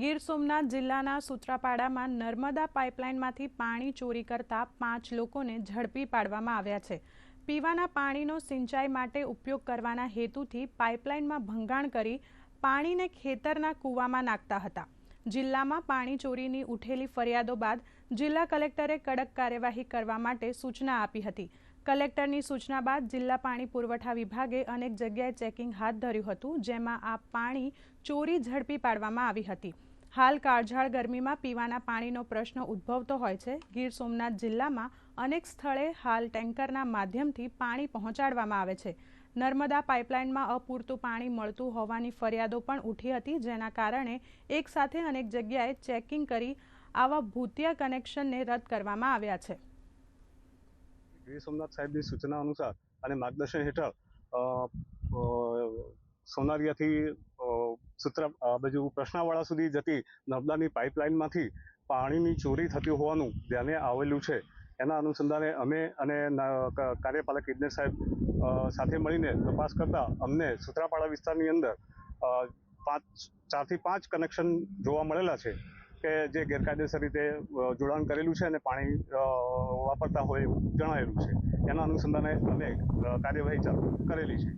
ગીર સોમનાથ જિલ્લાના સૂત્રાપાડામાં નર્મદા પાઇપલાઇનમાંથી પાણી ચોરી કરતા પાંચ લોકોને ઝડપી પાડવામાં આવ્યા છે. પીવાના પાણીનો સિંચાઈ માટે ઉપયોગ કરવાના હેતુથી પાઇપલાઇનમાં ભંગાણ કરી પાણીને ખેતરના કૂવામાં નાખતા હતા. જિલ્લામાં પાણી ચોરીની ઉઠેલી ફરિયાદો બાદ જિલ્લા કલેક્ટરે કડક કાર્યવાહી કરવા માટે સૂચના આપી હતી. કલેક્ટરની સૂચના બાદ જિલ્લા પાણી પુરવઠા વિભાગે અનેક જગ્યાએ ચેકિંગ હાથ ધર્યું હતું, જેમાં આ પાણી ચોરી ઝડપી પાડવામાં આવી હતી. હાલ કાળઝાળ ગરમીમાં પીવાના પાણીનો પ્રશ્ન ઉદ્ભવતો હોય છે. ગીર સોમનાથ જિલ્લામાં અનેક સ્થળે હાલ ટેન્કરના માધ્યમથી પાણી પહોંચાડવામાં આવે છે. નર્મદા પાઇપલાઇનમાં અપૂરતું પાણી મળતું હોવાની ફરિયાદો પણ ઉઠી હતી, જેના કારણે એક સાથે અનેક જગ્યાએ ચેકિંગ કરી આવા ભૂતિયા કનેક્શનને રદ કરવામાં આવ્યા છે. ગીર સોમનાથ સાહેબની સૂચના અનુસાર અને માર્ગદર્શન હેઠળ સોનારિયાથી સૂત્ર બાજુ પ્રશ્નાવાળા સુધી જતી નર્મદાની પાઇપલાઇનમાંથી પાણીની ચોરી થતી હોવાનું ધ્યાને આવેલું છે. એના અનુસંધાને અમે અને કાર્યપાલક ઇજનેર સાહેબ સાથે મળીને તપાસ કરતાં અમને સુત્રાપાડા વિસ્તારની અંદર પાંચ, ચારથી પાંચ કનેક્શન જોવા મળેલા છે કે જે ગેરકાયદેસર રીતે જોડાણ કરેલું છે અને પાણી વાપરતા હોય એવું જણાયેલું છે. એના અનુસંધાને અમે કાર્યવાહી ચાલુ કરેલી છે.